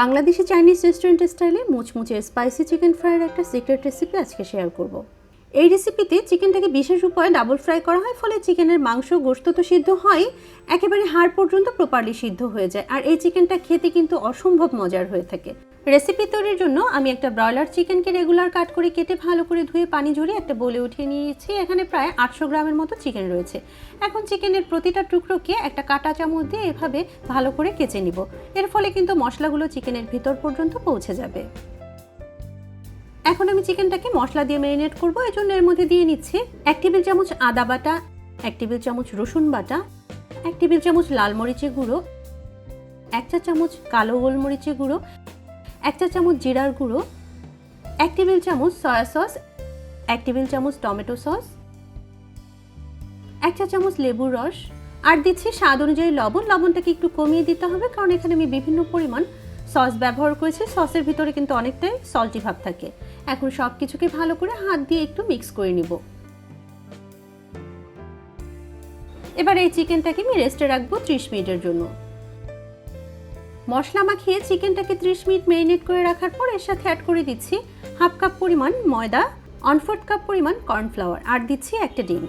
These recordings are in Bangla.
বাংলাদেশি চাইনিজ রেস্টুরেন্ট স্টাইলে মুচমুচে স্পাইসি চিকেন ফ্রাইয়ের একটা সিক্রেট রেসিপি আজকে শেয়ার করব। এই রেসিপিতে চিকেনটাকে বিশেষ উপায়ে ডাবল ফ্রাই করা হয়, ফলে চিকেনের মাংস গোস্ত তো সিদ্ধ হয়, একেবারে হাড় পর্যন্ত প্রপারলি সিদ্ধ হয়ে যায়। আর এই চিকেনটা খেতে কিন্তু অসম্ভব মজার হয়ে থাকে। রেসিপি তৈরির জন্য আমি একটা ব্রয়লার চিকেনকে রেগুলার কাট করে কেটে ভালো করে ধুয়ে পানি ঝরিয়ে একটা বলে উঠিয়ে নিয়েছি। এখানে প্রায় আটশো গ্রামের মতো চিকেন রয়েছে। এখন চিকেনের প্রতিটা টুকরোকে একটা কাটা চামচ দিয়ে এভাবে ভালো করে কেচে নিব। এর ফলে কিন্তু মশলাগুলো চিকেনের ভিতর পর্যন্ত পৌঁছে যাবে। এখন আমি চিকেনটাকে মশলা দিয়ে ম্যারিনেট করব। এই জন্য এর মধ্যে দিয়ে নিচ্ছি এক টেবিল চামচ আদা বাটা, এক টেবিল চামচ রসুন বাটা, এক টেবিল চামচ লাল মরিচের গুঁড়ো, এক চা চামচ কালো গোলমরিচের গুঁড়ো এক চা চামচ জিরার গুঁড়ো, এক টেবিল চামচ সয়া সস এক টেবিল চামচ টমেটো সস এক চা চামচ লেবুর রস, আর দিচ্ছি স্বাদ অনুযায়ী লবণ। লবণটাকে একটু কমিয়ে দিতে হবে, কারণ এখানে আমি বিভিন্ন পরিমাণ সস ব্যবহার করেছি। সসের ভিতরে কিন্তু অনেকটাই সল্টি ভাব থাকে। এখন সব কিছুকে ভালো করে হাত দিয়ে একটু মিক্স করে নিব। এবার এই চিকেনটাকে আমি রেস্টে রাখব ত্রিশ মিনিটের জন্য। মশলা মাখিয়ে চিকেনটাকে ত্রিশ মিনিট ম্যারিনেট করে রাখার পর এর সাথে অ্যাড করে দিচ্ছি হাফ কাপ পরিমাণ ময়দা অনফোর্থ কাপ পরিমাণ কর্নফ্লাওয়ার আর দিচ্ছি একটা ডিম।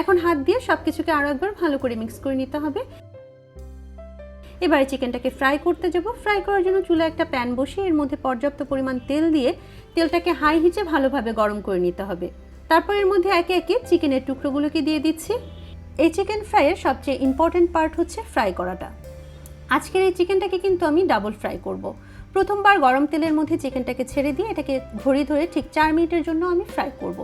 এখন হাত দিয়ে সব কিছুকে আরও একবার ভালো করে মিক্স করে নিতে হবে। এবারে চিকেনটাকে ফ্রাই করতে যাব। ফ্রাই করার জন্য চুলা একটা প্যান বসিয়ে এর মধ্যে পর্যাপ্ত পরিমাণ তেল দিয়ে তেলটাকে হাই হিচে ভালোভাবে গরম করে নিতে হবে। তারপর এর মধ্যে একে একে চিকেনের টুকরোগুলোকে দিয়ে দিচ্ছি। এই চিকেন ফ্রাইয়ের সবচেয়ে ইম্পর্টেন্ট পার্ট হচ্ছে ফ্রাই করাটা আজকের এই চিকেনটাকে কিন্তু আমি ডাবল ফ্রাই করব। প্রথমবার গরম তেলের মধ্যে চিকেনটাকে ছেড়ে দিয়ে এটাকে ঘড়ি ধরে ঠিক চার মিনিটের জন্য আমি ফ্রাই করব।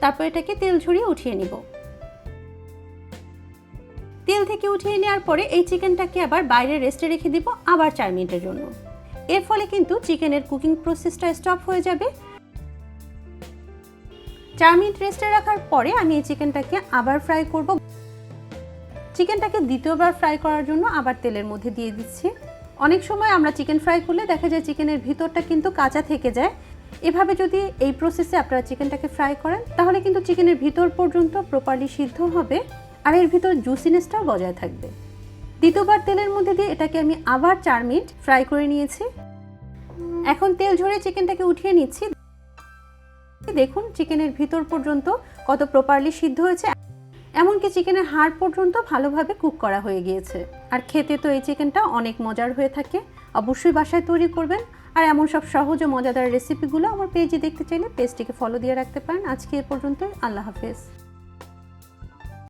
তারপর এটাকে তেল ঝরিয়ে উঠিয়ে নিব তেল থেকে উঠিয়ে নেওয়ার পরে এই চিকেনটাকে আবার বাইরে রেস্টে রেখে দিব আবার চার মিনিটের জন্য এর ফলে কিন্তু চিকেনের কুকিং প্রসেসটা স্টপ হয়ে যাবে চার মিনিট রেস্টে রাখার পরে আমি এই চিকেনটাকে আবার ফ্রাই করব। চিকেনটাকে দ্বিতীয়বার ফ্রাই করার জন্য আবার তেলের মধ্যে দিয়ে দিচ্ছি। অনেক সময় আমরা চিকেন ফ্রাই করলে দেখা যায় চিকেনের ভিতরটা কিন্তু কাঁচা থেকে যায়। এভাবে যদি এই প্রসেসে আপনারা চিকেনটাকে ফ্রাই করেন, তাহলে কিন্তু চিকেনের ভিতর পর্যন্ত প্রপারলি সিদ্ধ হবে আর এর ভিতর জুসিনেসটাও বজায় থাকবে। দ্বিতীয়বার তেলের মধ্যে দিয়ে এটাকে আমি আবার চার মিনিট ফ্রাই করে নিয়েছি। এখন তেল ঝরে চিকেনটাকে উঠিয়ে নিচ্ছি। দেখুন চিকেনের ভিতর পর্যন্ত কত প্রপারলি সিদ্ধ হয়েছে। এমনকি চিকেনের হাড় পর্যন্ত ভালোভাবে কুক করা হয়ে গিয়েছে। আর খেতে তো এই চিকেনটা অনেক মজার হয়ে থাকে। অবশ্যই বাসায় তৈরি করবেন। আর এমন সব সহজ ও মজাদার রেসিপিগুলো আমার পেজে দেখতে চাইলে পেজটিকে ফলো দিয়ে রাখতে পারেন। আজকে এ পর্যন্তই। আল্লাহ হাফেজ।